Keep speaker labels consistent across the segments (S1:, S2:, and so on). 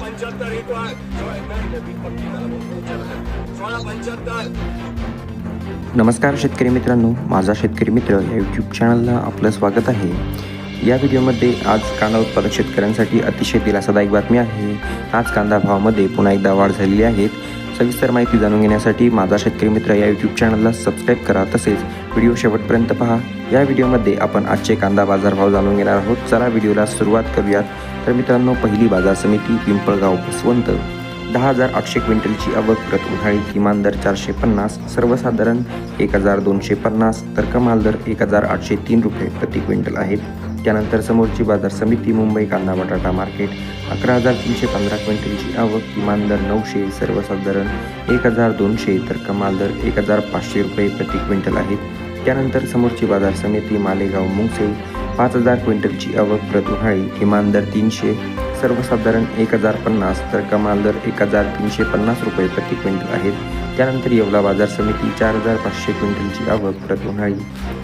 S1: पंच्याहत्तर एक वाढ सोळा पंच्याहत्तर
S2: नमस्कार शेतकरी मित्रांनो माझा शेतकरी मित्र या यूट्यूब चॅनलला आपलं स्वागत आहे. या व्हिडिओमध्ये आज कांदा उत्पादक शेतकऱ्यांसाठी अतिशय दिलासादायक बातमी आहे. आज कांदा भावामध्ये पुन्हा एकदा वाढ झालेली आहे. सविस्तर माहिती जाणून घेण्यासाठी माझा शेतकरी मित्र या यूट्यूब चॅनलला सबस्क्राईब करा. तसेच व्हिडिओ शेवटपर्यंत पहा. या व्हिडिओमध्ये आपण आजचे कांदा बाजारभाव जाणून घेणार आहोत. चला व्हिडिओला सुरुवात करूयात. तर मित्रांनो पहिली बाजार समिती पिंपळगाव बसवंत. दहा हजार आठशे क्विंटलची आवक प्रत उन्हाळी किमान दर चारशे पन्नास सर्वसाधारण एक हजार दोनशे पन्नास तर कमाल दर एक हजार आठशे तीन रुपये प्रति क्विंटल आहेत त्यानंतर समोरची बाजार समिती मुंबई कांदा बटाटा मार्केट अकरा हजार तीनशे पंधरा क्विंटलची आवक किमान दर नऊशे सर्वसाधारण एक हजार दोनशे तर कमाल दर एक हजार पाचशे रुपये प्रति क्विंटल आहेत. त्यानंतर समोरची बाजार समिती मालेगाव मुंगसे पाच हजार क्विंटलची आवक प्रतुहाळी किमान दर तीनशे सर्वसाधारण एक हजार पन्नास तर कमाल दर एक हजार तीनशे पन्नास रुपये प्रति क्विंटल आहेत. त्यानंतर येवला बाजार समिती चार हजार पाचशे क्विंटलची आवक प्रतुहाळी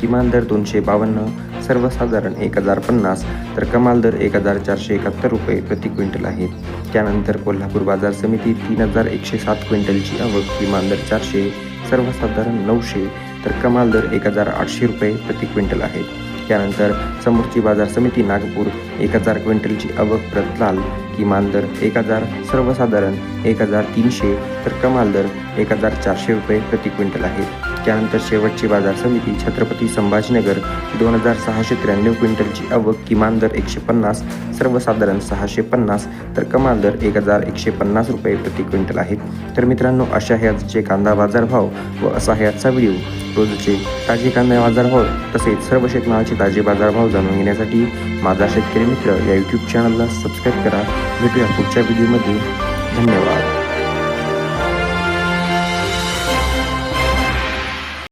S2: किमान दर दोनशे बावन्न सर्वसाधारण एक हजार पन्नास तर कमाल दर एक हजार चारशे एकाहत्तर रुपये प्रति क्विंटल आहेत त्यानंतर कोल्हापूर बाजार समिती तीन हजार एकशे सात क्विंटलची आवक किमान दर चारशे सर्वसाधारण नऊशे तर कमाल दर एक हजार आठशे रुपये प्रति क्विंटल आहेत त्यानंतर समोरची बाजार समिती नागपूर एक हजार क्विंटलची आवक प्रत लाल किमान दर एक हजार सर्वसाधारण एक हजार तीनशे तर कमाल दर एक हजार चारशे रुपये प्रति क्विंटल आहेत त्यानंतर शेवटची बाजार समिती छत्रपती संभाजीनगर दोन हजार सहाशे त्र्याण्णव क्विंटलची आवक किमान दर एकशे पन्नास सर्वसाधारण सहाशे पन्नास तर कमाल दर एक हजार एकशे पन्नास रुपये प्रति क्विंटल आहेत. तर मित्रांनो अशा ह्याचे कांदा बाजारभाव व असा ह्याचा व्हिडिओ. रोजचे ताजे कांदा बाजारभाव तसेच सर्व शेतमालाचे ताजे बाजारभाव जाणून घेण्यासाठी माझा शेतकरी मित्र या यूट्यूब चॅनलला सबस्क्राईब करा. भेटूया पुढच्या व्हिडिओमध्ये धन्यवाद.